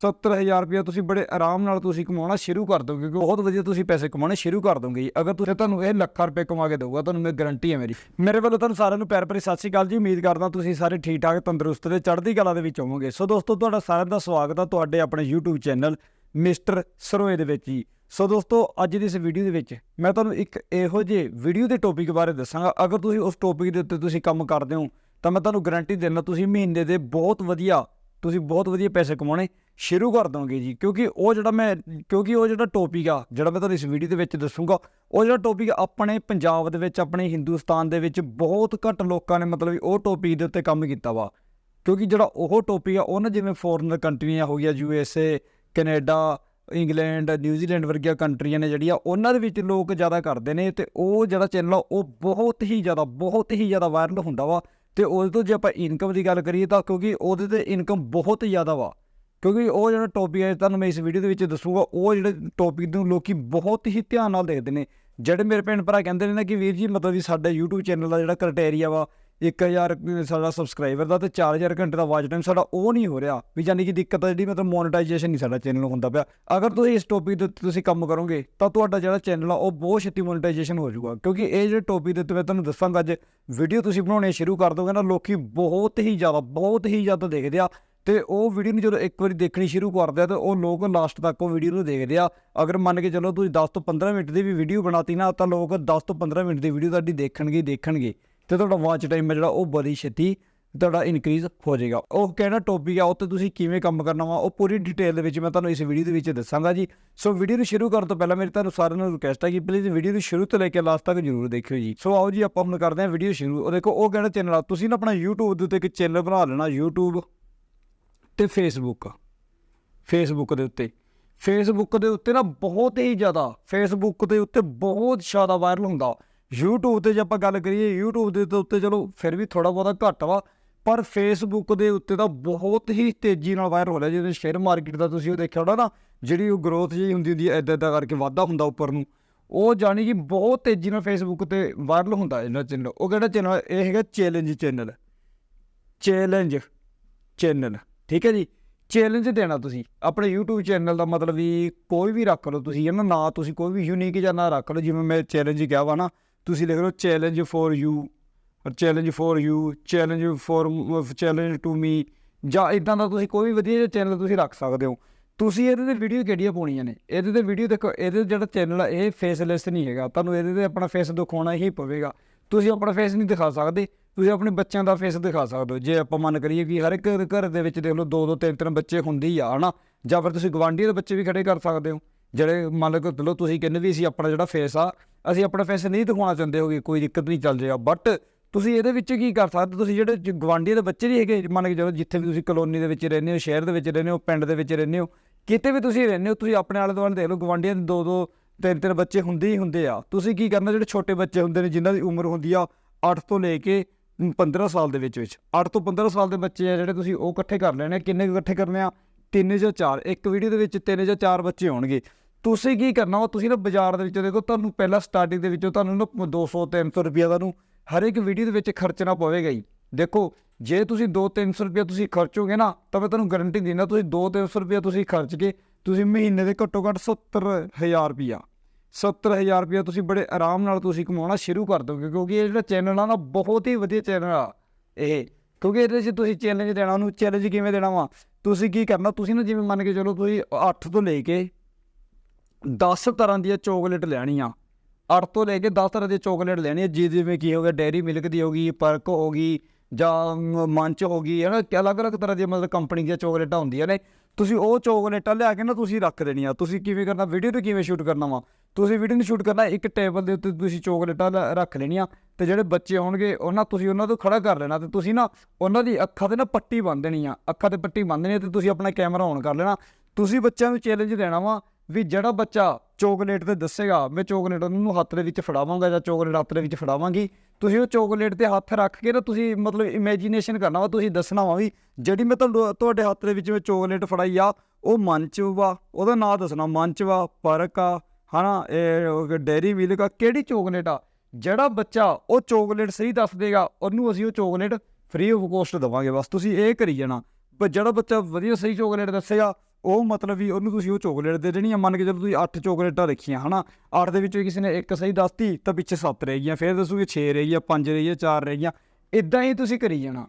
70000 ਰੁਪਏ ਤੁਸੀਂ ਬੜੇ ਆਰਾਮ ਨਾਲ ਤੁਸੀਂ ਕਮਾਉਣਾ ਸ਼ੁਰੂ ਕਰ ਦੋਗੇ ਕਿਉਂਕਿ ਬਹੁਤ ਵਧੀਆ ਤੁਸੀਂ ਪੈਸੇ ਕਮਾਉਣੇ ਸ਼ੁਰੂ ਕਰ ਦੋਗੇ ਜੀ। ਅਗਰ ਤੁਸੀਂ ਤੁਹਾਨੂੰ ਇਹ ਲੱਖਾਂ ਰੁਪਏ ਕਮਾ ਕੇ ਦਊਗਾ, ਤੁਹਾਨੂੰ ਮੇਰੀ ਗਾਰੰਟੀ ਹੈ ਮੇਰੀ। ਮੇਰੇ ਵੱਲੋਂ ਤੁਹਾਨੂੰ ਸਾਰਿਆਂ ਨੂੰ ਪਿਆਰ ਭਰੀ ਸਤਿ ਸ਼੍ਰੀ ਅਕਾਲ ਜੀ। ਉਮੀਦ ਕਰਦਾ ਤੁਸੀਂ ਸਾਰੇ ਠੀਕ ਠਾਕ ਤੰਦਰੁਸਤ ਤੇ ਚੜ੍ਹਦੀ ਕਲਾ ਦੇ ਵਿੱਚ ਹੋਵੋਗੇ। ਸੋ ਦੋਸਤੋ, ਤੁਹਾਡਾ ਸਾਰਿਆਂ ਦਾ ਸਵਾਗਤ ਹੈ ਤੁਹਾਡੇ ਆਪਣੇ YouTube ਚੈਨਲ ਮਿਸਟਰ ਸਰੋਏ ਦੇ ਵਿੱਚ ਜੀ। ਸੋ ਦੋਸਤੋ, ਅੱਜ ਦੀ ਇਸ ਵੀਡੀਓ ਦੇ ਵਿੱਚ ਮੈਂ ਤੁਹਾਨੂੰ ਇੱਕ ਇਹੋ ਜਿਹੇ ਵੀਡੀਓ ਦੇ ਟੌਪਿਕ ਬਾਰੇ ਦੱਸਾਂਗਾ। ਅਗਰ ਤੁਸੀਂ ਉਸ ਟੌਪਿਕ ਦੇ ਉੱਤੇ ਤੁਸੀਂ ਕੰਮ ਕਰਦੇ ਹੋ, ਤਾਂ ਮੈਂ ਤੁਹਾਨੂੰ ਗਾਰੰਟੀ ਦਿੰਦਾ, ਤੁਸੀਂ ਮਹੀਨੇ ਦੇ ਬਹੁਤ ਵਧੀਆ ਤੁਸੀਂ ਬਹੁਤ ਵਧੀਆ ਪੈਸੇ ਕਮਾਉਣੇ, ਸ਼ੁਰੂ ਕਰ ਦੋਗੇ ਜੀ। ਕਿਉਂਕਿ ਉਹ ਜਿਹੜਾ ਮੈਂ, ਕਿਉਂਕਿ ਉਹ ਜਿਹੜਾ ਟੌਪਿਕ ਆ, ਜਿਹੜਾ ਮੈਂ ਤੁਹਾਨੂੰ ਇਸ ਵੀਡੀਓ ਦੇ ਵਿੱਚ ਦੱਸੂਗਾ, ਉਹ ਜਿਹੜਾ ਟੌਪਿਕ ਆਪਣੇ ਪੰਜਾਬ ਦੇ ਵਿੱਚ, ਆਪਣੇ ਹਿੰਦੁਸਤਾਨ ਦੇ ਵਿੱਚ ਬਹੁਤ ਘੱਟ ਲੋਕਾਂ ਨੇ ਮਤਲਬ ਉਹ ਟੌਪਿਕ ਦੇ ਉੱਤੇ ਕੰਮ ਕੀਤਾ ਵਾ। ਕਿਉਂਕਿ ਜਿਹੜਾ ਉਹ ਟੌਪਿਕ ਆ, ਉਹ ਨਾ ਜਿਵੇਂ ਫੋਰਨ ਕੰਟਰੀਆਂ ਹੋ ਗਿਆ U S A Canada England New Zealand ਵਰਗੀਆਂ ਕੰਟਰੀਆਂ ਨੇ ਜਿਹੜੀਆਂ, ਉਹਨਾਂ ਦੇ ਵਿੱਚ ਲੋਕ ਜ਼ਿਆਦਾ ਕਰਦੇ ਨੇ ਤੇ ਉਹ ਜਿਹੜਾ ਚੈਨਲ ਆ, ਉਹ ਬਹੁਤ ਹੀ ਜ਼ਿਆਦਾ, ਬਹੁਤ ਹੀ ਜ਼ਿਆਦਾ ਵਾਇਰਲ ਹੁੰਦਾ ਵਾ। ਤੇ ਉਹਦੇ ਤੋਂ ਜੇ ਆਪਾਂ ਇਨਕਮ ਦੀ ਗੱਲ ਕਰੀਏ ਤਾਂ ਕਿਉਂਕਿ ਉਹਦੇ ਤੇ ਇਨਕਮ ਬਹੁਤ ਜ਼ਿਆਦਾ ਵਾ। ਕਿਉਂਕਿ ਉਹ ਜਿਹੜਾ ਟੌਪਿਕ ਹੈ, ਤੁਹਾਨੂੰ ਮੈਂ ਇਸ ਵੀਡੀਓ ਦੇ ਵਿੱਚ ਦੱਸੂਗਾ, ਉਹ ਜਿਹੜੇ ਟੌਪਿਕ ਨੂੰ ਲੋਕੀ ਬਹੁਤ ਹੀ ਧਿਆਨ ਨਾਲ ਦੇਖਦੇ ਨੇ। ਜਿਹੜੇ ਮੇਰੇ ਭੈਣ ਭਰਾ ਕਹਿੰਦੇ ਨੇ ਨਾ ਕਿ ਵੀਰ ਜੀ, ਮਤਲਬ ਵੀ ਸਾਡਾ YouTube ਚੈਨਲ ਦਾ ਜਿਹੜਾ ਕ੍ਰਾਈਟੇਰੀਆ ਵਾ 1000 ਸਾਡਾ ਸਬਸਕ੍ਰਾਈਬਰ ਦਾ ਤੇ 4000 ਘੰਟੇ ਦਾ ਵਾਚ ਟਾਈਮ ਸਾਡਾ ਉਹ ਨਹੀਂ ਹੋ ਰਿਹਾ ਵੀ ਯਾਨੀ ਕਿ ਦਿੱਕਤ ਆ ਜਿਹੜੀ, ਮਤਲਬ ਮੋਨੇਟਾਈਜੇਸ਼ਨ ਨਹੀਂ ਸਾਡਾ ਚੈਨਲ ਨੂੰ ਹੁੰਦਾ ਪਿਆ। ਅਗਰ ਤੁਸੀਂ ਇਸ ਟੌਪਿਕ ਦੇ ਉੱਤੇ ਤੁਸੀਂ ਕੰਮ ਕਰੋਗੇ, ਤਾਂ ਤੁਹਾਡਾ ਜਿਹੜਾ ਚੈਨਲ ਆ, ਉਹ ਬਹੁਤ ਛੇਤੀ ਮੋਨੇਟਾਈਜੇਸ਼ਨ ਹੋ ਜਾਊਗਾ। ਕਿਉਂਕਿ ਇਹ ਜਿਹੜੇ ਟੌਪਿਕ ਦੇ ਉੱਤੇ ਮੈਂ ਤੁਹਾਨੂੰ ਦੱਸਾਂਗਾ, ਅੱਜ ਵੀਡੀਓ ਤੁਸੀਂ ਬਣਾਉਣੇ ਸ਼ੁਰੂ ਕਰ ਦੋਗੇ ਨਾ, ਲੋਕੀ ਬਹੁਤ ਹੀ ਜ਼ਿਆਦਾ, ਬਹੁਤ ਹੀ ਜ਼ਿਆਦਾ ਦੇਖਦੇ ਆ। ਤੇ ਉਹ ਵੀਡੀਓ ਨੂੰ ਜਦੋਂ ਇੱਕ ਵਾਰੀ ਦੇਖਣੀ ਸ਼ੁਰੂ ਕਰਦੇ ਆ, ਤੇ ਉਹ ਲੋਕ ਲਾਸਟ ਤੱਕ ਉਹ ਵੀਡੀਓ ਨੂੰ ਦੇਖਦੇ ਆ। ਅਗਰ ਮੰਨ ਕੇ ਚੱਲੋ ਤੁਸੀਂ 10 ਤੋਂ 15 ਮਿੰਟ ਦੀ ਵੀ ਵੀਡੀਓ ਬਣਾਤੀ ਨਾ, ਤਾਂ ਲੋਕ 10 ਤੋਂ 15 ਮਿੰਟ ਦੀ ਵੀਡੀਓ ਤੁਹਾਡੀ ਦੇਖਣਗੇ ਦੇਖਣਗੇ। ਤੇ ਤੁਹਾਡਾ ਵਾਚ ਟਾਈਮ ਹੈ ਜਿਹੜਾ, ਉਹ ਬੜੀ ਛੇਤੀ ਤੁਹਾਡਾ ਇਨਕਰੀਜ਼ ਹੋ ਜਾਏਗਾ। ਉਹ ਕਹਿਣਾ ਟੌਪਿਕ ਆ ਉਹ ਤੇ ਤੁਸੀਂ ਕਿਵੇਂ ਕੰਮ ਕਰਨਾ ਵਾ, ਉਹ ਪੂਰੀ ਡਿਟੇਲ ਦੇ ਵਿੱਚ ਮੈਂ ਤੁਹਾਨੂੰ ਇਸ ਵੀਡੀਓ ਦੇ ਵਿੱਚ ਦੱਸਾਂਗਾ ਜੀ। ਸੋ ਵੀਡੀਓ ਨੂੰ ਸ਼ੁਰੂ ਕਰਨ ਤੋਂ ਪਹਿਲਾਂ ਮੇਰੀ ਤੁਹਾਨੂੰ ਸਾਰਿਆਂ ਨੂੰ ਰਿਕੁਐਸਟ ਹੈ ਕਿ ਪਲੀਜ਼ ਵੀਡੀਓ ਨੂੰ ਸ਼ੁਰੂ ਤੋਂ ਲੈ ਕੇ ਲਾਸਟ ਤੱਕ ਜਰੂਰ ਦੇਖਿਓ ਜੀ। ਸੋ ਆਓ ਜੀ, ਆਪਾਂ ਹੁਣ ਕਰਦੇ ਹਾਂ ਵੀਡੀਓ ਸ਼ੁਰੂ। ਉਹ ਦੇਖੋ, ਉਹ ਕਹਿਣਾ ਚੈਨਲ ਆ? ਤੁਸੀਂ ਨਾ ਆਪਣਾ YouTube ਦੇ ਉੱਤੇ ਇੱਕ ਚੈਨਲ ਬਣਾ ਲੈਣਾ, YouTube ਤੇ ਫੇਸਬੁੱਕ ਫੇਸਬੁੱਕ ਦੇ ਉੱਤੇ। ਫੇਸਬੁੱਕ ਦੇ ਉੱਤੇ ਨਾ ਬਹੁਤ ਹੀ ਜ਼ਿਆਦਾ ਫੇਸਬੁੱਕ ਦੇ ਉੱਤੇ ਬਹੁਤ ਜ਼ਿਆਦਾ ਵਾਇਰਲ ਹੁੰਦਾ। YouTube ਤੇ ਜੇ ਆਪਾਂ ਗੱਲ ਕਰੀਏ, YouTube ਦੇ ਉੱਤੇ ਚਲੋ ਫਿਰ ਵੀ ਥੋੜਾ ਬਹੁਤਾ ਘੱਟ ਵਾ, ਪਰ ਫੇਸਬੁੱਕ ਦੇ ਉੱਤੇ ਤਾਂ ਬਹੁਤ ਹੀ ਤੇਜ਼ੀ ਨਾਲ ਵਾਇਰਲ ਹੋ ਰਿਹਾ, ਜਿਵੇਂ ਸ਼ੇਅਰ ਮਾਰਕੀਟ ਦਾ ਤੁਸੀਂ ਉਹ ਦੇਖਿਆ ਹੋਣਾ ਨਾ, ਜਿਹੜੀ ਉਹ ਗਰੋਥ ਜਿਹੀ ਹੁੰਦੀ ਹੁੰਦੀ ਐ ਇਦਾਂ ਇਦਾਂ ਕਰਕੇ ਵਾਧਾ ਹੁੰਦਾ ਉੱਪਰ ਨੂੰ, ਉਹ ਜਾਣੀ ਕਿ ਬਹੁਤ ਤੇਜ਼ੀ ਨਾਲ ਫੇਸਬੁੱਕ ਤੇ ਵਾਇਰਲ ਹੁੰਦਾ ਇਹਨਾਂ ਚੈਨਲ ਉਹ ਕਿਹੜਾ ਚੈਨਲ ਇਹ ਹੈਗਾ ਚੈਲੰਜ ਚੈਨਲ ਚੈਲੰਜ ਚੈਨਲ ਠੀਕ ਹੈ ਜੀ? ਚੈਲੰਜ ਦੇਣਾ ਤੁਸੀਂ, ਆਪਣੇ YouTube ਚੈਨਲ ਦਾ ਮਤਲਬ ਵੀ ਕੋਈ ਵੀ ਰੱਖ ਲਓ ਤੁਸੀਂ ਇਹਨਾਂ ਨਾ ਤੁਸੀਂ ਕੋਈ ਵੀ ਯੂਨੀਕ ਜਿਹਾ ਨਾ ਰੱਖ ਲਓ, ਜਿਵੇਂ ਮੈਂ ਚੈਲੰਜ ਕਿਹਾ ਵਾ ਨਾ ਤੁਸੀਂ ਲਿਖ ਲਓ challenge for you or challenge for you challenge for challenge to me ਜਾਂ ਇਦਾਂ ਦਾ ਤੁਸੀਂ ਕੋਈ ਵੀ ਵਧੀਆ ਜਿਹਾ ਚੈਨਲ ਤੁਸੀਂ ਰੱਖ ਸਕਦੇ ਹੋ। ਤੁਸੀਂ ਇਹਦੇ ਤੇ ਵੀਡੀਓ ਕਿਹੜੀਆਂ ਪਾਉਣੀਆਂ ਨੇ? ਇਹਦੇ ਤੇ ਵੀਡੀਓ ਦੇਖੋ, ਇਹਦੇ ਜਿਹੜਾ ਚੈਨਲ ਆ, ਇਹ ਫੇਸਲੈਸ ਨਹੀਂ ਹੈਗਾ। ਤੁਹਾਨੂੰ ਇਹਦੇ ਤੇ ਆਪਣਾ ਫੇਸ ਦਿਖਾਉਣਾ ਹੀ ਪਵੇਗਾ। ਤੁਸੀਂ ਆਪਣਾ ਫੇਸ ਨਹੀਂ ਦਿਖਾ ਸਕਦੇ। ਤੁਸੀਂ ਆਪਣੇ ਬੱਚਿਆਂ ਦਾ ਫੇਸ ਦਿਖਾ ਸਕਦੇ ਹੋ। ਜੇ ਆਪਾਂ ਮੰਨ ਕਰੀਏ ਕਿ ਹਰ ਇੱਕ ਘਰ ਦੇ ਵਿੱਚ ਦੇਖ ਲਓ ਦੋ ਦੋ ਤਿੰਨ ਤਿੰਨ ਬੱਚੇ ਹੁੰਦੇ ਹੀ ਆ, ਹਨਾ? ਜਾਂ ਫਿਰ ਤੁਸੀਂ ਗਵਾਂਢੀ ਦੇ ਬੱਚੇ ਵੀ ਖੜੇ ਕਰ ਸਕਦੇ ਹੋ। ਜਿਹੜੇ ਮੰਨ ਲਓ ਲਓ ਤੁਸੀਂ ਕਹਿੰਦੇ ਵੀ ਅਸੀਂ ਆਪਣਾ ਜਿਹੜਾ ਫੇਸ ਆ, ਅਸੀਂ ਆਪਣਾ ਫੇਸ ਨਹੀਂ ਦਿਖਾਉਣਾ ਚਾਹੁੰਦੇ ਹੋਗੇ, ਕੋਈ ਦਿੱਕਤ ਨਹੀਂ ਚੱਲ ਜਾਏਗਾ ਬਟ ਤੁਸੀਂ ਇਹਦੇ ਵਿੱਚ ਕੀ ਕਰ ਸਕਦੇ ਤੁਸੀਂ ਜਿਹੜੇ ਜ- ਗਵਾਂਢੀਆਂ ਦੇ ਬੱਚੇ ਨਹੀਂ ਹੈਗੇ, ਮੰਨ ਕੇ ਚਲੋ ਜਿੱਥੇ ਵੀ ਤੁਸੀਂ ਕਲੋਨੀ ਦੇ ਵਿੱਚ ਰਹਿੰਦੇ ਹੋ, ਸ਼ਹਿਰ ਦੇ ਵਿੱਚ ਰਹਿੰਦੇ ਹੋ, ਪਿੰਡ ਦੇ ਵਿੱਚ ਰਹਿੰਦੇ ਹੋ, ਕਿਤੇ ਵੀ ਤੁਸੀਂ ਰਹਿੰਦੇ ਹੋ, ਤੁਸੀਂ ਆਪਣੇ ਆਲੇ ਦੁਆਲੇ ਦੇਖ ਲਓ ਗਵਾਂਢੀਆਂ ਦੇ ਦੋ ਦੋ ਤਿੰਨ ਤਿੰਨ ਬੱਚੇ ਹੁੰਦੇ ਹੀ ਹੁੰਦੇ ਆ। ਤੁਸੀਂ ਕੀ ਕਰਨਾ, ਜਿਹੜੇ ਛੋਟੇ ਬੱਚੇ ਹੁੰਦੇ ਨੇ, ਜਿਨ੍ਹਾਂ ਦੀ ਉਮਰ ਹੁੰਦੀ ਆ 8 ਤੋਂ ਲੈ ਕੇ 15 ਸਾਲ ਦੇ ਵਿੱਚ ਵਿੱਚ 8 ਤੋਂ 15 ਸਾਲ ਦੇ ਬੱਚੇ ਆ ਜਿਹੜੇ ਤੁਸੀਂ ਉਹ ਇਕੱਠੇ ਕਰ ਲੈਣੇ ਆ। ਕਿੰਨੇ ਕੁ ਇਕੱਠੇ ਕਰਨੇ ਆ? ਤਿੰਨ ਜਾਂ ਚਾਰ, ਇੱਕ ਵੀਡੀਓ ਦੇ ਵਿੱਚ ਤਿੰਨ ਜਾਂ ਚਾਰ ਬੱਚੇ ਹੋਣਗੇ। ਤੁਸੀਂ ਕੀ ਕਰਨਾ ਵਾ? ਤੁਸੀਂ ਨਾ ਬਾਜ਼ਾਰ ਦੇ ਵਿੱਚੋਂ ਦੇਖੋ, ਤੁਹਾਨੂੰ ਪਹਿਲਾਂ ਸਟਾਰਟਿੰਗ ਦੇ ਵਿੱਚੋਂ ਤੁਹਾਨੂੰ ਨਾ 200 300 ਰੁਪਈਆ ਤੁਹਾਨੂੰ ਹਰ ਇੱਕ ਵੀਡੀਓ ਦੇ ਵਿੱਚ ਖਰਚਣਾ ਪਵੇਗਾ ਹੀ ਦੇਖੋ, ਜੇ ਤੁਸੀਂ 2-300 ਰੁਪਈਆ ਤੁਸੀਂ ਖਰਚੋਗੇ ਨਾ, ਤਾਂ ਮੈਂ ਤੁਹਾਨੂੰ ਗਾਰੰਟੀ ਦਿੰਦਾ, ਤੁਸੀਂ 2-300 ਰੁਪਈਆ ਤੁਸੀਂ ਖਰਚ ਕੇ ਤੁਸੀਂ ਮਹੀਨੇ ਦੇ ਘੱਟੋ ਘੱਟ 70000 ਰੁਪਈਆ 70000 ਰੁਪਇਆ ਤੁਸੀਂ ਬੜੇ ਆਰਾਮ ਨਾਲ ਤੁਸੀਂ ਕਮਾਉਣਾ ਸ਼ੁਰੂ ਕਰ ਦੋਗੇ, ਕਿਉਂਕਿ ਇਹ ਜਿਹੜਾ ਚੈਨਲ ਆ ਨਾ, ਬਹੁਤ ਹੀ ਵਧੀਆ ਚੈਨਲ ਆ ਇਹ। ਕਿਉਂਕਿ ਇਹਦੇ 'ਚ ਤੁਸੀਂ ਚੈਲੰਜ ਦੇਣਾ, ਉਹਨੂੰ ਚੈਲੰਜ ਕਿਵੇਂ ਦੇਣਾ ਵਾ? ਤੁਸੀਂ ਕੀ ਕਰਨਾ, ਤੁਸੀਂ ਨਾ ਜਿਵੇਂ ਮੰਨ ਕੇ ਚਲੋ ਤੁਸੀਂ 8 ਤੋਂ ਲੈ ਕੇ 10 ਤਰ੍ਹਾਂ ਦੀਆਂ ਚੋਕਲੇਟ ਲੈਣੀਆਂ। 8 ਤੋਂ ਲੈ ਕੇ 10 ਤਰ੍ਹਾਂ ਦੀ ਚੋਕਲੇਟ ਲੈਣੀ ਹੈ ਜਿਵੇਂ ਕੀ ਹੋ ਗਿਆ ਡੈਰੀ ਮਿਲਕ ਦੀ ਹੋ ਗਈ ਪਰਕ ਹੋ ਗਈ ਜਾਂ ਮੰਚ ਹੋ ਗਈ ਹੈ ਨਾ ਅਲੱਗ-ਅਲੱਗ ਤਰ੍ਹਾਂ ਦੀਆਂ ਮਤਲਬ ਕੰਪਨੀ ਦੀਆਂ ਚੋਕਲੇਟਾਂ ਹੁੰਦੀਆਂ ਨੇ। ਤੁਸੀਂ ਉਹ ਚੋਕਲੇਟਾਂ ਲਿਆ ਕੇ ਨਾ ਤੁਸੀਂ ਰੱਖ ਦੇਣੀਆਂ ਤੁਸੀਂ ਕਿਵੇਂ ਕਰਨਾ? ਵੀਡੀਓ ਤੇ ਕਿਵੇਂ ਸ਼ੂਟ ਕਰਨਾ ਵਾ? ਤੁਸੀਂ ਵੀਡੀਓ ਨੂੰ ਸ਼ੂਟ ਕਰਨਾ, ਇੱਕ ਟੇਬਲ ਦੇ ਉੱਤੇ ਤੁਸੀਂ ਚੋਕਲੇਟਾਂ ਲ- ਰੱਖ ਲੈਣੀਆਂ ਤੇ ਜਿਹੜੇ ਬੱਚੇ ਹੋਣਗੇ ਉਹਨਾਂ ਤੁਸੀਂ ਉਹਨਾਂ ਤੋਂ ਖੜਾ ਕਰ ਲੈਣਾ ਤੇ ਤੁਸੀਂ ਨਾ ਉਹਨਾਂ ਦੀ ਅੱਖਾਂ ਤੇ ਨਾ ਪੱਟੀ ਬੰਨ੍ਹ ਦੇਣੀ ਆ। ਅੱਖਾਂ ਤੇ ਪੱਟੀ ਬੰਨ੍ਹ ਦੇਣੀ ਤੇ ਤੁਸੀਂ ਆਪਣਾ ਕੈਮਰਾ ਔਨ ਕਰ ਲੈਣਾ। ਤੁਸੀਂ ਬੱਚਿਆਂ ਨੂੰ ਚੈਲੰਜ ਦੇਣਾ ਵਾ ਵੀ ਜਿਹੜਾ ਬੱਚਾ ਚੋਕਲੇਟ ਤੇ ਦੱਸੇਗਾ, ਮੈਂ ਚੋਕਲੇਟ ਉਹਨੂੰ ਹੱਥ ਦੇ ਵਿੱਚ ਫੜਾਵਾਂਗਾ ਜਾਂ ਚੋਕਲੇਟ ਹੱਥ ਦੇ ਵਿੱਚ ਫੜਾਵਾਂਗੀ। ਤੁਸੀਂ ਉਹ ਚੋਕਲੇਟ ਤੇ ਹੱਥ ਰੱਖ ਕੇ ਨਾ ਤੁਸੀਂ ਮਤਲਬ ਇਮੇਜਿਨੇਸ਼ਨ ਕਰਨਾ ਵਾ, ਤੁਸੀਂ ਦੱਸਣਾ ਵਾ ਵੀ ਜਿਹੜੀ ਮੈਂ ਤੁਹਾਨੂੰ ਤੁਹਾਡੇ ਹੱਥ ਦੇ ਵਿੱਚ ਮੈਂ ਚੋਕਲੇਟ ਫੜਾਈ ਆ, ਉਹ ਮੰਚ ਵਾ, ਉਹਦਾ ਨਾਂ ਦੱਸਣਾ, ਮੰਚ ਵਾ, ਪਰਕ ਆ, ਹਨਾ, ਇਹ ਡੈਰੀ ਮਿਲਕ ਆ, ਕਿਹੜੀ ਚੋਕਲੇਟ ਆ? ਜਿਹੜਾ ਬੱਚਾ ਉਹ ਚੋਕਲੇਟ ਸਹੀ ਦੱਸ ਦੇਗਾ, ਉਹਨੂੰ ਅਸੀਂ ਉਹ ਚੋਕਲੇਟ ਫ੍ਰੀ ਆਫ ਕੋਸਟ ਦਵਾਂਗੇ, ਬਸ ਤੁਸੀਂ ਇਹ ਕਰੀ ਜਾਣਾ। ਪਰ ਜਿਹੜਾ ਬੱਚਾ ਵਧੀਆ ਸਹੀ ਚੋਕਲੇਟ ਦੱਸੇਗਾ ਉਹ ਮਤਲਬ ਵੀ ਉਹਨੂੰ ਤੁਸੀਂ ਉਹ ਚੋਕਲੇਟ ਦੇ ਦੇਣੀ ਆ, ਮੰਨ ਕੇ ਚਲੋ ਤੁਸੀਂ 8 ਚੋਕਲੇਟਾਂ ਰੱਖੀਆਂ ਹਨਾ? 8 ਦੇ ਵਿੱਚੋਂ ਕਿਸੇ ਨੇ ਇੱਕ ਸਹੀ ਦੱਸਤੀ, ਤਾਂ ਪਿੱਛੇ 7 ਰਹਿ ਗਈਆਂ, ਫਿਰ ਦੱਸੂਗੇ 6 ਰਹਿ ਗਈਆਂ 5 ਰਹਿ ਗਈਆਂ 4 ਰਹਿ ਗਈਆਂ। ਇਦਾਂ ਹੀ ਤੁਸੀਂ ਕਰੀ ਜਾਣਾ।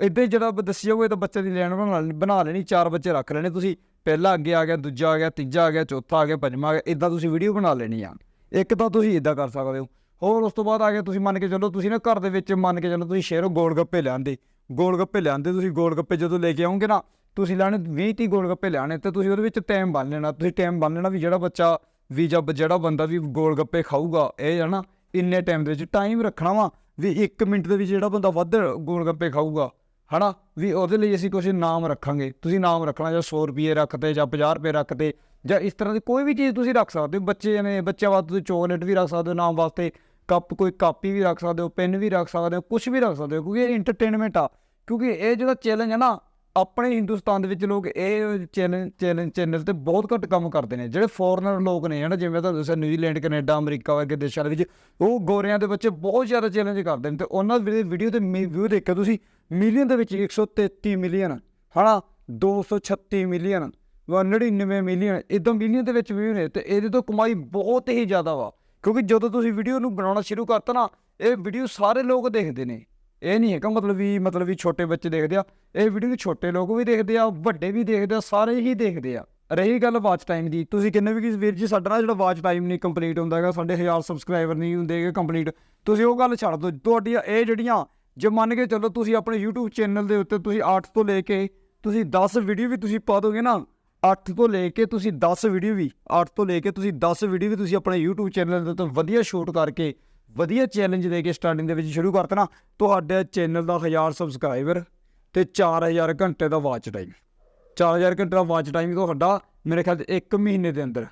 ਇਦਾਂ ਹੀ ਜਿਹੜਾ ਦੱਸੀ ਜਾਓਗੇ ਤਾਂ ਬੱਚੇ ਦੀ ਲੈਣ ਬਣਾ ਲੈਣੀ- ਬਣਾ ਲੈਣੀ, ਚਾਰ ਬੱਚੇ ਰੱਖ ਲੈਣੇ ਤੁਸੀਂ। ਪਹਿਲਾ ਅੱਗੇ ਆ ਗਿਆ, ਦੂਜਾ ਆ ਗਿਆ, ਤੀਜਾ ਆ ਗਿਆ, ਚੌਥਾ ਆ ਗਿਆ, ਪੰਜਵਾਂ ਆ ਗਿਆ ਇਦਾਂ ਤੁਸੀਂ ਵੀਡੀਓ ਬਣਾ ਲੈਣੀ ਆ। ਇੱਕ ਤਾਂ ਤੁਸੀਂ ਇਦਾਂ ਕਰ ਸਕਦੇ ਹੋ। ਹੋਰ ਉਸ ਤੋਂ ਬਾਅਦ ਆ ਗਿਆ, ਤੁਸੀਂ ਮੰਨ ਕੇ ਚੱਲੋ, ਤੁਸੀਂ ਨਾ ਘਰ ਦੇ ਵਿੱਚ ਮੰਨ ਕੇ ਚੱਲੋ, ਤੁਸੀਂ ਸ਼ੇਰੋ ਗੋਲ ਗੱਪੇ ਲਿਆਂਦੇ। ਗੋਲ ਗੱਪੇ ਲਿਆਂਦੇ, ਤੁਸੀਂ ਗੋਲ ਗੱਪੇ ਜਦੋਂ ਲੈ ਕੇ ਆਉਂਗੇ ਨਾ ਤੁਸੀਂ ਲੈਣੇ 20 30 ਗੋਲ ਗੱਪੇ ਲਿਆਣੇ ਤੇ ਤੁਸੀਂ ਉਹਦੇ ਵਿੱਚ ਟਾਈਮ ਬੰਨ ਲੈਣਾ। ਤੁਸੀਂ ਟਾਈਮ ਬੰਨ ਲੈਣਾ ਵੀ ਜਿਹੜਾ ਬੱਚਾ ਵੀ ਜਦ ਜਿਹੜਾ ਬੰਦਾ ਵੀ ਗੋਲ ਗੱਪੇ ਖਾਊਗਾ, ਇਹ ਹੈ ਨਾ, ਇੰਨੇ ਟਾਈਮ ਦੇ ਵਿੱਚ ਟਾਈਮ ਰੱਖਣਾ ਵਾ ਵੀ 1 ਮਿੰਟ ਦੇ ਵਿੱਚ ਜਿਹੜਾ ਬੰਦਾ ਵੱਧ ਗੋਲ ਗੱਪੇ ਖਾਊਗਾ, ਹਨਾ, ਵੀ ਉਹਦੇ ਲਈ ਅਸੀਂ ਕੁਝ ਨਾਮ ਰੱਖਾਂਗੇ। ਤੁਸੀਂ ਨਾਮ ਰੱਖਣਾ ਜਾਂ 100 ਰੁਪਏ ਰੱਖਦੇ ਜਾਂ 50 ਰੁਪਏ ਰੱਖਦੇ ਜਾਂ ਇਸ ਤਰ੍ਹਾਂ ਦੀ ਕੋਈ ਵੀ ਚੀਜ਼ ਤੁਸੀਂ ਰੱਖ ਸਕਦੇ ਹੋ। ਬੱਚੇ ਨੇ, ਬੱਚਿਆਂ ਵਾਸਤੇ ਤੁਸੀਂ ਚੋਕਲੇਟ ਵੀ ਰੱਖ ਸਕਦੇ ਹੋ, ਨਾਮ ਵਾਸਤੇ ਕੱਪ, ਕੋਈ ਕਾਪੀ ਵੀ ਰੱਖ ਸਕਦੇ ਹੋ ਪੈਨ ਵੀ ਰੱਖ ਸਕਦੇ ਹੋ ਕੁਝ ਵੀ ਰੱਖ ਸਕਦੇ ਹੋ, ਕਿਉਂਕਿ ਇਹ ਐਂਟਰਟੇਨਮੈਂਟ ਆ। ਕਿਉਂਕਿ ਇਹ ਜਿਹੜਾ ਚੈਲੰਜ ਹੈ ਨਾ ਆਪਣੇ ਹਿੰਦੁਸਤਾਨ ਦੇ ਵਿੱਚ ਲੋਕ ਇਹ ਚੈਲੰਜ ਚੈਲੰਜ ਚੈਨਲ ਤੇ ਬਹੁਤ ਘੱਟ ਕੰਮ ਕਰਦੇ ਨੇ। ਜਿਹੜੇ ਫੋਰਨਰ ਲੋਕ ਨੇ, ਹਨਾ, ਜਿਵੇਂ ਤੁਹਾਨੂੰ ਦੱਸਿਆ ਨਿਊਜ਼ੀਲੈਂਡ ਕੈਨੇਡਾ ਅਮਰੀਕਾ ਵਰਗੇ ਦੇਸ਼ਾਂ ਦੇ ਵਿੱਚ, ਉਹ ਗੋਰਿਆਂ ਦੇ ਬੱਚੇ ਬਹੁਤ ਜ਼ਿਆਦਾ ਚੈਲੰਜ ਕਰਦੇ ਨੇ ਤੇ ਉਹਨਾਂ ਦੇ ਵੀਡੀਓ ਤੇ ਵਿਊ ਦੇਖਿਆ ਤੁਸੀਂ ਮਿਲੀਅਨ ਦੇ ਵਿੱਚ 133 ਮਿਲੀਅਨ ਹਨਾ 236 ਮਿਲੀਅਨ 99 ਮਿਲੀਅਨ ਇਦਾਂ ਮਿਲੀਅਨ ਦੇ ਵਿੱਚ ਵਿਊ ਨੇ ਤੇ ਇਹਦੇ ਤੋਂ ਕਮਾਈ ਬਹੁਤ ਹੀ ਜ਼ਿਆਦਾ ਵਾ। ਕਿਉਂਕਿ ਜਦੋਂ ਤੁਸੀਂ ਵੀਡੀਓ ਨੂੰ ਬਣਾਉਣਾ ਸ਼ੁਰੂ ਕਰਤਾ ਨਾ, ਇਹ ਵੀਡੀਓ ਸਾਰੇ ਲੋਕ ਦੇਖਦੇ ਨੇ। ਇਹ ਨਹੀਂ ਹੈਗਾ ਮਤਲਬ ਵੀ ਮਤਲਬ ਵੀ ਛੋਟੇ ਬੱਚੇ ਦੇਖਦੇ ਆ। ਇਹ ਵੀਡੀਓ ਨੂੰ ਛੋਟੇ ਲੋਕ ਵੀ ਦੇਖਦੇ ਆ, ਵੱਡੇ ਵੀ ਦੇਖਦੇ ਆ, ਸਾਰੇ ਹੀ ਦੇਖਦੇ ਆ। ਰਹੀ ਗੱਲ ਵਾਚ ਟਾਈਮ ਦੀ, ਤੁਸੀਂ ਕਿੰਨੇ ਵੀ ਕਿ ਵੀਰ ਜੀ, ਸਾਡਾ ਨਾ ਜਿਹੜਾ ਵਾਚ ਟਾਈਮ ਨਹੀਂ ਕੰਪਲੀਟ ਹੁੰਦਾ ਹੈਗਾ, ਸਾਡੇ 1000 ਸਬਸਕ੍ਰਾਈਬਰ ਨਹੀਂ ਹੁੰਦੇ ਹੈਗੇ ਕੰਪਲੀਟ ਤੁਸੀਂ ਉਹ ਗੱਲ ਛੱਡ ਦਿਓ, ਤੁਹਾਡੀਆਂ ਇਹ ਜਿਹੜੀਆਂ, ਜੇ ਮੰਨ ਕੇ ਚੱਲੋ ਤੁਸੀਂ ਆਪਣੇ YouTube ਚੈਨਲ ਦੇ ਉੱਤੇ ਤੁਸੀਂ 8 ਤੋਂ ਲੈ ਕੇ, ਤੁਸੀਂ 10 ਵੀਡੀਓ ਵੀ ਤੁਸੀਂ ਪਾ ਦੋਗੇ ਨਾ 8 ਤੋਂ ਲੈ ਕੇ ਤੁਸੀਂ 10 ਵੀਡੀਓ ਵੀ 8 ਤੋਂ ਲੈ ਕੇ ਤੁਸੀਂ 10 ਵੀਡੀਓ ਵੀ ਤੁਸੀਂ ਆਪਣੇ YouTube ਚੈਨਲ ਦੇ ਉੱਤੇ ਵਧੀਆ ਸ਼ੂਟ ਕਰਕੇ ਵਧੀਆ ਚੈਲੰਜ ਦੇ ਕੇ ਸਟਾਰਟਿੰਗ ਦੇ ਵਿੱਚ ਸ਼ੁਰੂ ਕਰਤਾ ਨਾ ਤੁਹਾਡੇ ਚੈਨਲ ਦਾ 1000 ਸਬਸਕ੍ਰਾਈਬਰ ਤੇ 4000 ਘੰਟੇ ਦਾ ਵਾਚ ਟਾਈਮ 4000 ਘੰਟੇ ਦਾ ਵਾਚ ਟਾਈਮ ਤੁਹਾਡਾ ਮੇਰੇ ਖਿਆਲ 1 ਮਹੀਨੇ ਦੇ ਅੰਦਰ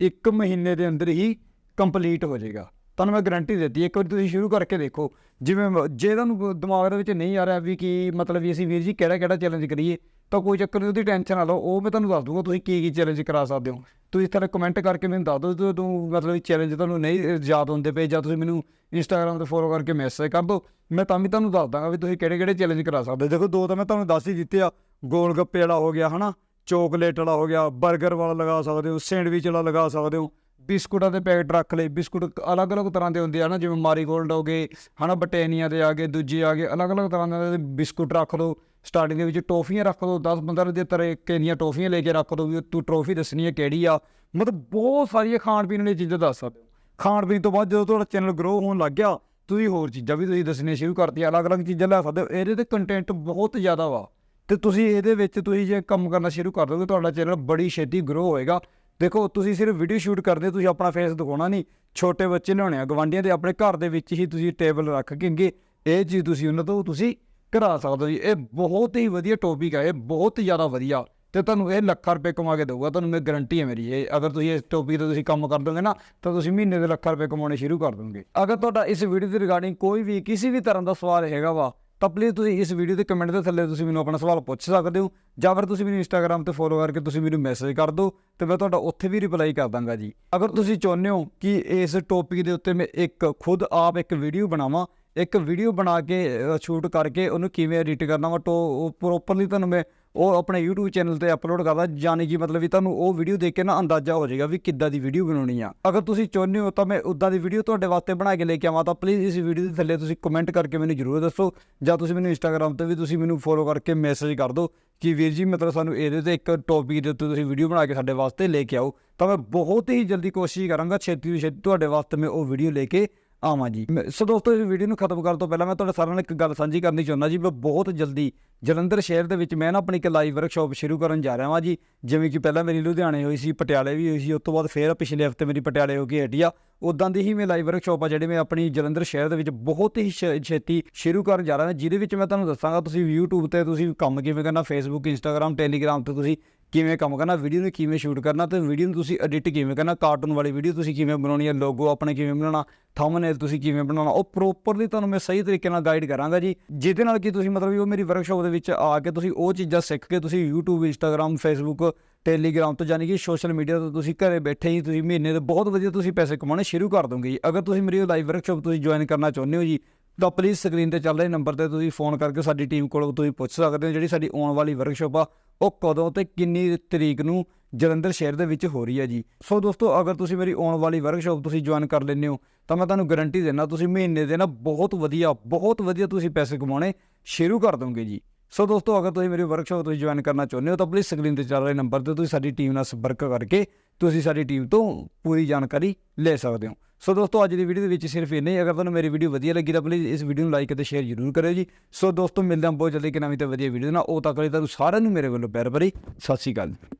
1 ਮਹੀਨੇ ਦੇ ਅੰਦਰ ਹੀ ਕੰਪਲੀਟ ਹੋ ਜਾਏਗਾ। ਤੁਹਾਨੂੰ ਮੈਂ ਗਾਰੰਟੀ ਦਿੱਤੀ, ਇੱਕ ਵਾਰ ਤੁਸੀਂ ਸ਼ੁਰੂ ਕਰਕੇ ਦੇਖੋ। ਜਿਵੇਂ ਜੇ ਤੁਹਾਨੂੰ ਦਿਮਾਗ ਦੇ ਵਿੱਚ ਨਹੀਂ ਆ ਰਿਹਾ ਵੀ ਕੀ ਮਤਲਬ ਵੀ ਅਸੀਂ ਵੀਰ ਜੀ ਕਿਹੜਾ ਕਿਹੜਾ ਚੈਲੰਜ ਕਰੀਏ ਤਾਂ ਕੋਈ ਚੱਕਰ ਨਹੀਂ, ਉਹਦੀ ਟੈਨਸ਼ਨ ਨਾ ਲਓ। ਉਹ ਮੈਂ ਤੁਹਾਨੂੰ ਦੱਸ ਦੂੰਗਾ, ਤੁਸੀਂ ਕੀ ਕੀ ਚੈਲੰਜ ਕਰਾ ਸਕਦੇ ਹੋ। ਤੁਸੀਂ ਥੱਲੇ ਕਮੈਂਟ ਕਰਕੇ ਮੈਨੂੰ ਦੱਸ ਦਿਓ ਤੂੰ ਮਤਲਬ ਚੈਲੰਜ ਤੁਹਾਨੂੰ ਨਹੀਂ ਯਾਦ ਹੁੰਦੇ ਪਏ, ਜਾਂ ਤੁਸੀਂ ਮੈਨੂੰ ਇੰਸਟਾਗ੍ਰam ਤੇ ਫੋਲੋ ਕਰਕੇ ਮੈਸੇਜ ਕਰ ਦਿਓ। ਮੈਂ ਤਾਂ ਵੀ ਤੁਹਾਨੂੰ ਦੱਸ ਦਾਂਗਾ ਵੀ ਤੁਸੀਂ ਕਿਹੜੇ ਕਿਹੜੇ ਚੈਲੰਜ ਕਰਾ ਸਕਦੇ ਹੋ। ਦੇਖੋ, ਦੋ ਤਾਂ ਮੈਂ ਤੁਹਾਨੂੰ ਦੱਸ ਹੀ ਦਿੱਤੇ ਆ। ਗੋਲ ਗੱਪੇ ਵਾਲਾ ਹੋ ਗਿਆ, ਹਨਾ? ਚੋਕਲੇਟ ਵਾਲਾ ਹੋ ਗਿਆ 버ਗਰ ਵਾਲਾ ਲਗਾ ਸਕਦੇ ਹੋ ਸੈਂਡਵਿਚ ਵਾਲਾ ਲਗਾ ਸਕਦੇ ਹੋ। ਬਿਸਕੁਟਾਂ ਦੇ ਪੈਕਟ ਰੱਖ ਲਏ। ਬਿਸਕੁਟ ਅਲੱਗ-ਅਲੱਗ ਤਰ੍ਹਾਂ ਦੇ ਹੁੰਦੇ ਆ ਨਾ ਜਿਵੇਂ ਮਾਰੀਗੋਲਡ ਹੋ ਗਏ, ਹਨਾ? ਬਟੇਨੀਆ ਦੇ ਆ ਗਏ, ਦੂਜੇ ਆ ਗਏ, ਅਲੱਗ-ਅਲੱਗ ਤਰ੍ਹਾਂ ਦੇ ਬਿਸਕੁਟ ਰੱਖ ਲਓ। ਸਟਾਰਟਿੰਗ ਦੇ ਵਿੱਚ ਟੋਫੀਆਂ ਰੱਖ ਲਓ 10-15 ਦੇ ਤਰੀਕੇ ਦੀਆਂ ਟੋਫੀਆਂ ਲੈ ਕੇ ਰੱਖ ਲਓ ਵੀ ਤੂੰ ਟਰੋਫੀ ਦੱਸਣੀ ਹੈ ਕਿਹੜੀ ਆ। ਮਤਲਬ ਬਹੁਤ ਸਾਰੀਆਂ ਖਾਣ ਪੀਣ ਵਾਲੀਆਂ ਚੀਜ਼ਾਂ ਦੱਸ ਸਕਦੇ ਹੋ। ਖਾਣ ਪੀਣ ਤੋਂ ਬਾਅਦ ਜਦੋਂ ਤੁਹਾਡਾ ਚੈਨਲ ਗਰੋ ਹੋਣ ਲੱਗ ਗਿਆ ਤੁਸੀਂ ਹੋਰ ਚੀਜ਼ਾਂ ਵੀ ਤੁਸੀਂ ਦੱਸਣੀਆਂ ਸ਼ੁਰੂ ਕਰਤੀਆਂ ਅਲੱਗ-ਅਲੱਗ ਚੀਜ਼ਾਂ ਲੈ ਸਕਦੇ ਹੋ। ਇਹਦੇ ਤੇ ਕੰਟੈਂਟ ਬਹੁਤ ਜ਼ਿਆਦਾ ਵਾ। ਤੇ ਤੁਸੀਂ ਇਹਦੇ ਵਿੱਚ ਤੁਸੀਂ ਜੇ ਕੰਮ ਕਰਨਾ ਸ਼ੁਰੂ ਕਰ ਦੋਗੇ ਤੁਹਾਡਾ ਚੈਨਲ ਬੜੀ ਛੇਤੀ ਗਰੋ ਹੋਏਗਾ। ਦੇਖੋ ਤੁਸੀਂ ਸਿਰਫ ਵੀਡੀਓ ਸ਼ੂਟ ਕਰਦੇ ਹੋ, ਤੁਸੀਂ ਆਪਣਾ ਫੇਸ ਦਿਖਾਉਣਾ ਨਹੀਂ। ਛੋਟੇ ਬੱਚੇ ਲਿਆਉਣੇ ਆ ਗਵਾਂਡੀਆਂ ਦੇ ਆਪਣੇ ਘਰ ਦੇ ਵਿੱਚ ਹੀ ਤੁਸੀਂ ਟੇਬਲ ਰੱਖ ਕੇ ਇਹ ਚੀਜ਼ ਤੁਸੀਂ ਉਹਨਾਂ ਤੋਂ ਤੁਸੀਂ ਕਰਾ ਸਕਦੇ ਹੋ ਜੀ। ਇਹ ਬਹੁਤ ਹੀ ਵਧੀਆ ਟੌਪਿਕ ਹੈ ਇਹ ਬਹੁਤ ਹੀ ਜ਼ਿਆਦਾ ਵਧੀਆ। ਤੇ ਤੁਹਾਨੂੰ ਇਹ ਲੱਖਾਂ ਰੁਪਏ ਕਮਾ ਕੇ ਦੇਊਗਾ, ਤੁਹਾਨੂੰ ਮੈਂ ਗਾਰੰਟੀ ਹੈ ਮੇਰੀ। ਇਹ ਅਗਰ ਤੁਸੀਂ ਇਸ ਟੌਪਿਕ ਤੇ ਤੁਸੀਂ ਕੰਮ ਕਰ ਦੋਗੇ ਨਾ, ਤਾਂ ਤੁਸੀਂ ਮਹੀਨੇ ਦੇ ਲੱਖਾਂ ਰੁਪਏ ਕਮਾਉਣੇ ਸ਼ੁਰੂ ਕਰ ਦੋਗੇ। ਅਗਰ ਤੁਹਾਡਾ ਇਸ ਵੀਡੀਓ ਦੇ ਰਿਗਾਰਡਿੰਗ ਕੋਈ ਵੀ ਕਿਸੇ ਵੀ ਤਰ੍ਹਾਂ ਦਾ ਸਵਾਲ ਹੈਗਾ ਵਾ, ਤਾਂ ਪਲੀਜ਼ ਤੁਸੀਂ ਇਸ ਵੀਡੀਓ ਦੇ ਕਮੈਂਟ ਦੇ ਥੱਲੇ ਤੁਸੀਂ ਮੈਨੂੰ ਆਪਣਾ ਸਵਾਲ ਪੁੱਛ ਸਕਦੇ ਹੋ। ਜਾਂ ਫਿਰ ਤੁਸੀਂ ਮੈਨੂੰ ਇੰਸਟਾਗ੍ਰam ਤੇ ਫੋਲੋ ਕਰਕੇ ਤੁਸੀਂ ਮੈਨੂੰ ਮੈਸੇਜ ਕਰ ਦਿਓ, ਤੇ ਮੈਂ ਤੁਹਾਡਾ ਉੱਥੇ ਵੀ ਰਿਪਲਾਈ ਕਰ ਦਾਂਗਾ ਜੀ। ਅਗਰ ਤੁਸੀਂ ਚਾਹੁੰਦੇ ਹੋ ਕਿ ਇਸ ਟੌਪਿਕ ਦੇ ਉੱਤੇ ਮੈਂ ਇੱਕ ਖੁਦ ਆਪ ਇੱਕ ਵੀਡੀਓ ਬਣਾਵਾਂ ਇੱਕ ਵੀਡੀਓ ਬਣਾ ਕੇ ਸ਼ੂਟ ਕਰਕੇ ਉਹਨੂੰ ਕਿਵੇਂ ਐਡਿਟ ਕਰਨਾ ਵਾ ਟੋ ਪ੍ਰੋਪਰਲੀ ਤੁਹਾਨੂੰ ਮੈਂ ਉਹ ਆਪਣੇ YouTube ਚੈਨਲ ਤੇ ਅਪਲੋਡ ਕਰਦਾ ਯਾਨੀ ਕਿ ਮਤਲਬ ਵੀ ਤੁਹਾਨੂੰ ਉਹ ਵੀਡੀਓ ਦੇਖ ਕੇ ਨਾ ਅੰਦਾਜ਼ਾ ਹੋ ਜਾਏਗਾ ਵੀ ਕਿੱਦਾਂ ਦੀ ਵੀਡੀਓ ਬਣਾਉਣੀ ਆ। ਅਗਰ ਤੁਸੀਂ ਚਾਹੁੰਦੇ ਹੋ ਤਾਂ ਮੈਂ ਉਦਾਂ ਦੀ ਵੀਡੀਓ ਤੁਹਾਡੇ ਵਾਸਤੇ ਬਣਾ ਕੇ ਲੈ ਕੇ ਆਵਾਂ, ਤਾਂ ਪਲੀਜ਼ ਇਸ ਵੀਡੀਓ ਦੇ ਥੱਲੇ ਤੁਸੀਂ ਕਮੈਂਟ ਕਰਕੇ ਮੈਨੂੰ ਜਰੂਰ ਦੱਸੋ, ਜਾਂ ਤੁਸੀਂ ਮੈਨੂੰ ਇੰਸਟਾਗ੍ਰam ਤੇ ਵੀ ਤੁਸੀਂ ਮੈਨੂੰ ਫੋਲੋ ਕਰਕੇ ਮੈਸੇਜ ਕਰ ਦਿਓ ਕਿ ਵੀਰ ਜੀ, ਮਤਲਬ ਸਾਨੂੰ ਇਹਦੇ ਤੇ ਇੱਕ ਟੌਪਿਕ ਦੇ ਉੱਤੇ ਤੁਸੀਂ ਵੀਡੀਓ ਬਣਾ ਕੇ ਸਾਡੇ ਵਾਸਤੇ ਲੈ ਕੇ ਆਓ। ਤਾਂ ਮੈਂ ਬਹੁਤ ਹੀ ਜਲਦੀ ਕੋਸ਼ਿਸ਼ ਕਰਾਂਗਾ, ਛੇਤੀ ਤੋਂ ਛੇਤੀ ਤੁਹਾਡੇ ਵਾਸਤੇ ਮੈਂ ਉਹ ਵੀਡੀਓ ਲੈ ਕੇ ਆਵਾਂ ਜੀ। ਮੈਂ- ਸੋ ਦੋਸਤੋ, ਇਸ ਵੀਡੀਓ ਨੂੰ ਖਤਮ ਕਰਨ ਤੋਂ ਪਹਿਲਾਂ ਮੈਂ ਤੁਹਾਡੇ ਸਾਰਿਆਂ ਨਾਲ ਇੱਕ ਗੱਲ ਸਾਂਝੀ ਕਰਨੀ ਚਾਹੁੰਦਾ ਜੀ। ਮੈਂ ਬਹੁਤ ਜਲਦੀ ਜਲੰਧਰ ਸ਼ਹਿਰ ਦੇ ਵਿੱਚ ਮੈਂ ਨਾ ਆਪਣੀ ਇੱਕ ਲਾਈਵ ਵਰਕਸ਼ਾਪ ਸ਼ੁਰੂ ਕਰਨ ਜਾ ਰਿਹਾ ਹਾਂ ਜੀ। ਜਿਵੇਂ ਕਿ ਪਹਿਲਾਂ ਮੇਰੀ ਲੁਧਿਆਣੇ ਹੋਈ ਸੀ, ਪਟਿਆਲੇ ਵੀ ਹੋਈ ਸੀ, ਉਸ ਤੋਂ ਬਾਅਦ ਫੇਰ ਪਿਛਲੇ ਹਫ਼ਤੇ ਮੇਰੀ ਪਟਿਆਲੇ ਹੋ ਕੇ ਹਟੀ ਆ। ਉਦਾਂ ਦੀ ਹੀ ਮੈਂ ਲਾਈਵ ਵਰਕਸ਼ਾਪ ਆ ਜਿਹੜੇ ਮੈਂ ਆਪਣੀ ਜਲੰਧਰ ਸ਼ਹਿਰ ਦੇ ਵਿੱਚ ਬਹੁਤ ਹੀ ਛੇ- ਛੇਤੀ ਸ਼ੁਰੂ ਕਰਨ ਜਾ ਰਿਹਾ ਹਾਂ ਜਿਹਦੇ ਵਿੱਚ ਮੈਂ ਤੁਹਾਨੂੰ ਦੱਸਾਂਗਾ, ਤੁਸੀਂ YouTube ਤੇ ਤੁਸੀਂ ਕੰਮ ਕਿਵੇਂ ਕਰਨਾ, Facebook, Instagram, Telegram ਤੇ ਤੁਸੀਂ ਕਿਵੇਂ ਕੰਮ ਕਰਨਾ ਵੀਡੀਓ ਨੂੰ ਕਿਵੇਂ ਸ਼ੂਟ ਕਰਨਾ ਤੇ ਵੀਡੀਓ ਨੂੰ ਤੁਸੀਂ ਐਡਿਟ ਕਿਵੇਂ ਕਰਨਾ ਕਾਰਟੂਨ ਵਾਲੀ ਵੀਡੀਓ ਤੁਸੀਂ ਕਿਵੇਂ ਬਣਾਉਣੀ ਹੈ ਲੋਗੋ ਆਪਣੇ ਕਿਵੇਂ ਬਣਾਉਣਾ ਥੰਬਨੇਲ ਤੁਸੀਂ ਕਿਵੇਂ ਬਣਾਉਣਾ, ਉਹ ਪ੍ਰੋਪਰਲੀ ਤੁਹਾਨੂੰ ਮੈਂ ਸਹੀ ਤਰੀਕੇ ਨਾਲ ਗਾਈਡ ਕਰਾਂਗਾ ਜੀ। ਜਿਹਦੇ ਨਾਲ ਕਿ ਤੁਸੀਂ ਮਤਲਬ ਵੀ ਉਹ ਮੇਰੀ ਵਰਕਸ਼ਾਪ ਦੇ ਵਿੱਚ ਆ ਕੇ ਤੁਸੀਂ ਉਹ ਚੀਜ਼ਾਂ ਸਿੱਖ ਕੇ ਤੁਸੀਂ YouTube, Instagram, Facebook ਟੈਲੀਗ੍ਰਾਮ ਤੋਂ ਯਾਨੀ ਕਿ ਸੋਸ਼ਲ ਮੀਡੀਆ ਤੋਂ ਤੁਸੀਂ ਘਰੇ ਬੈਠੇ ਹੀ ਤੁਸੀਂ ਮਹੀਨੇ ਦੇ ਬਹੁਤ ਵਧੀਆ ਤੁਸੀਂ ਪੈਸੇ ਕਮਾਉਣੇ ਸ਼ੁਰੂ ਕਰ ਦੋਗੇ ਜੀ। ਅਗਰ ਤੁਸੀਂ ਮੇਰੀ ਲਾਈਵ ਵਰਕਸ਼ਾਪ ਤੁਸੀਂ ਜੁਆਇਨ ਕਰਨਾ ਚਾਹੁੰਦੇ ਹੋ ਜੀ, ਤਾਂ ਪਲੀਜ਼ ਸਕਰੀਨ ਤੇ ਚੱਲ ਰਹੇ ਨੰਬਰ ਤੇ ਤੁਸੀਂ ਫੋਨ ਕਰਕੇ ਸਾਡੀ ਟੀਮ ਕੋਲੋਂ ਤੁਸੀਂ ਪੁੱਛ ਸਕਦੇ ਹੋ ਜਿਹੜੀ ਸਾਡੀ ਆਉਣ ਵਾਲੀ ਵਰਕਸ਼ਾਪ ਆ। ਉਹ ਕਦੋਂ ਤੇ ਕਿੰਨੀ ਤਰੀਕ ਨੂੰ ਜਲੰਧਰ ਸ਼ਹਿਰ ਦੇ ਵਿੱਚ ਹੋ ਰਹੀ ਹੈ ਜੀ? ਸੋ ਦੋਸਤੋ, ਅਗਰ ਤੁਸੀਂ ਮੇਰੀ ਆਉਣ ਵਾਲੀ ਵਰਕਸ਼ਾਪ ਤੁਸੀਂ ਜੁਆਇਨ ਕਰ ਲੈਂਦੇ ਹੋ, ਤਾਂ ਮੈਂ ਤੁਹਾਨੂੰ ਗਾਰੰਟੀ ਦਿੰਦਾ, ਤੁਸੀਂ ਮਹੀਨੇ ਦੇ ਨਾ ਬਹੁਤ ਵਧੀਆ ਬਹੁਤ ਵਧੀਆ ਤੁਸੀਂ ਪੈਸੇ ਕਮਾਉਣੇ ਸ਼ੁਰੂ ਕਰ ਦੋਗੇ ਜੀ। ਸੋ ਦੋਸਤੋ, ਅਗਰ ਤੁਸੀਂ ਮੇਰੀ ਵਰਕਸ਼ਾਪ ਤੁਸੀਂ ਜੁਆਇਨ ਕਰਨਾ ਚਾਹੁੰਦੇ ਹੋ, ਤਾਂ ਪਲੀਜ਼ ਸਕਰੀਨ ਤੇ ਚੱਲ ਰਹੇ ਨੰਬਰ ਤੇ ਤੁਸੀਂ ਸਾਡੀ ਟੀਮ ਨਾਲ ਸੰਪਰਕ ਕਰਕੇ ਤੁਸੀਂ ਸਾਡੀ ਟੀਮ ਤੋਂ ਪੂਰੀ ਜਾਣਕਾਰੀ ਲੈ ਸਕਦੇ ਹੋ। ਸੋ ਦੋਸਤੋ, ਅੱਜ ਦੀ ਵੀਡੀਓ ਦੇ ਵਿੱਚ ਸਿਰਫ ਇੰਨਾ ਹੀ। ਅਗਰ ਤੁਹਾਨੂੰ ਮੇਰੀ ਵੀਡੀਓ ਵਧੀਆ ਲੱਗੀ ਤਾਂ ਪਲੀਜ਼ ਇਸ ਵੀਡੀਓ ਨੂੰ ਲਾਈਕ ਅਤੇ ਸ਼ੇਅਰ ਜ਼ਰੂਰ ਕਰਿਓ ਜੀ। ਸੋ ਦੋਸਤੋ, ਮਿਲਦੇ ਹਾਂ ਬਹੁਤ ਜਲਦੀ ਇੱਕ ਨਵੀਂ ਤੇ ਵਧੀਆ ਵੀਡੀਓ ਨਾਲ। ਉਹ ਤੱਕ ਲਈ ਤੁਹਾਨੂੰ ਸਾਰਿਆਂ ਨੂੰ ਮੇਰੇ ਵੱਲੋਂ ਪਿਆਰ ਭਰੀ ਸਤਿ ਸ਼੍ਰੀ ਅਕਾਲ।